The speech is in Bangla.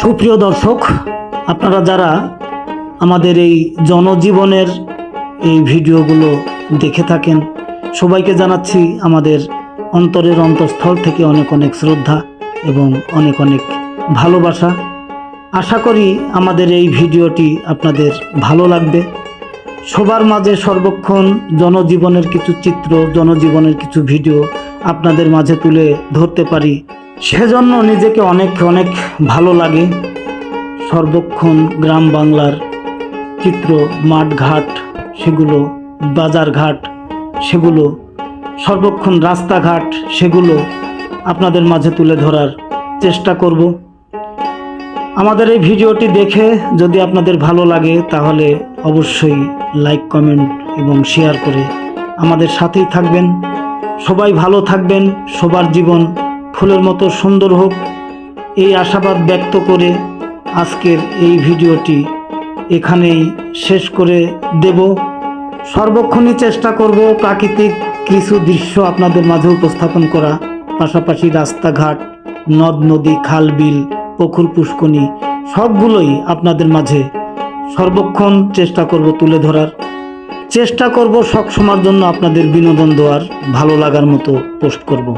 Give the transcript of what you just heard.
সুপ্রিয় দর্শক, আপনারা যারা আমাদের এই জনজীবনের এই ভিডিওগুলো দেখে থাকেন, সবাইকে জানাচ্ছি আমাদের অন্তরের অন্তঃস্থল থেকে অনেক অনেক শ্রদ্ধা এবং অনেক অনেক ভালোবাসা। আশা করি আমাদের এই ভিডিওটি আপনাদের ভালো লাগবে। সবার মাঝে সর্বক্ষণ জনজীবনের কিছু চিত্র, জনজীবনের কিছু ভিডিও আপনাদের মাঝে তুলে ধরতে পারি। সেজন্য নিজেকে অনেক অনেক ভালো লাগে। সর্বক্ষণ গ্রাম বাংলার চিত্র, মাঠঘাট, সেগুলো বাজারঘাট, সেগুলো সর্বক্ষণ রাস্তাঘাট, সেগুলো আপনাদের মাঝে তুলে ধরার চেষ্টা করব। আমাদের এই ভিডিওটি দেখে যদি আপনাদের ভালো লাগে, তাহলে অবশ্যই লাইক, কমেন্ট এবং শেয়ার করে আমাদের সাথেই থাকবেন। সবাই ভালো থাকবেন, সবার জীবন ফুলের মতো সুন্দর হোক, এই আশাবাদ ব্যক্ত করে আজকের এই ভিডিওটি এখানেই শেষ করে দেব। সর্বক্ষণই চেষ্টা করব প্রাকৃতিক কিছু দৃশ্য আপনাদের মাঝে উপস্থাপন করা, পাশাপাশি রাস্তাঘাট, নদ, নদী, খাল, বিল, পুকুর, পুষ্কনি, সবগুলোই আপনাদের মাঝে সর্বক্ষণ চেষ্টা করব তুলে ধরার। চেষ্টা করব সব সময়ের জন্য আপনাদের বিনোদন দেওয়ার, ভালো লাগার মতো পোস্ট করব।